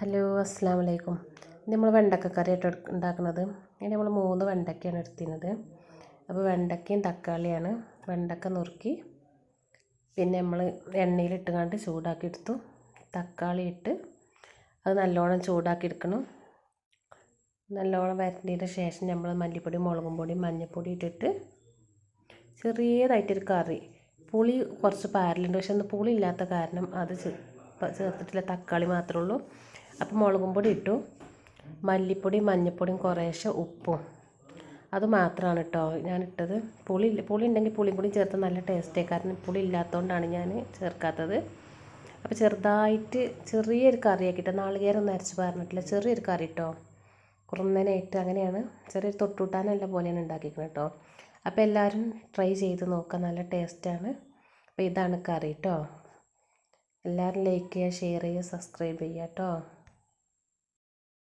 Hello അസ്സാം വലൈക്കും നമ്മൾ വെണ്ടക്ക കറി ആയിട്ട് ഉണ്ടാക്കുന്നത്. അതിന് നമ്മൾ മൂന്ന് വെണ്ടക്കയാണ് എടുത്തിരുന്നത്. അപ്പോൾ വെണ്ടക്കയും തക്കാളിയാണ്. വെണ്ടക്ക നുറുക്കി പിന്നെ നമ്മൾ എണ്ണയിലിട്ട് കണ്ട് ചൂടാക്കി എടുത്തു. തക്കാളി ഇട്ട് അത് നല്ലോണം ചൂടാക്കി എടുക്കണം. നല്ലോണം വരട്ടിയതിന് ശേഷം നമ്മൾ മല്ലിപ്പൊടി മുളകും പൊടി മഞ്ഞൾപ്പൊടി ഇട്ടിട്ട് ചെറിയതായിട്ടൊരു കറി. പുളി കുറച്ച് പാരലുണ്ട്. പക്ഷെ അന്ന് പുളി ഇല്ലാത്ത കാരണം അത് ചേർത്തിട്ടില്ല. തക്കാളി മാത്രമേ ഉള്ളൂ. അപ്പം മുളകും പൊടി ഇട്ടു. മല്ലിപ്പൊടി മഞ്ഞൾപ്പൊടിയും കുറേശ്ശെ ഉപ്പും. അത് മാത്രമാണ് കേട്ടോ ഞാൻ ഇട്ടത്. പുളി പുളി ഉണ്ടെങ്കിൽ പുളിയും കൂടി ചേർത്ത് നല്ല ടേസ്റ്റേ കാരണം പുളി ഇല്ലാത്തതുകൊണ്ടാണ് ഞാൻ ചേർക്കാത്തത്. അപ്പോൾ ചെറുതായിട്ട് ചെറിയൊരു കറിയാക്കിയിട്ട് നാളികേരം ഒന്നും അരച്ച് പറഞ്ഞിട്ടില്ല ചെറിയൊരു കറി കേട്ടോ കുറുന്നനായിട്ട് അങ്ങനെയാണ്. ചെറിയൊരു തൊട്ടുട്ടാനല്ല പോലെയാണ് ഉണ്ടാക്കിയിരിക്കുന്നത് കേട്ടോ അപ്പോൾ എല്ലാവരും ട്രൈ ചെയ്ത് നോക്കാം. നല്ല ടേസ്റ്റാണ് അപ്പോൾ ഇതാണ് കറി കേട്ടോ എല്ലാവരും ലൈക്ക് ചെയ്യുക ഷെയർ ചെയ്യുക സബ്സ്ക്രൈബ് ചെയ്യുക കേട്ടോ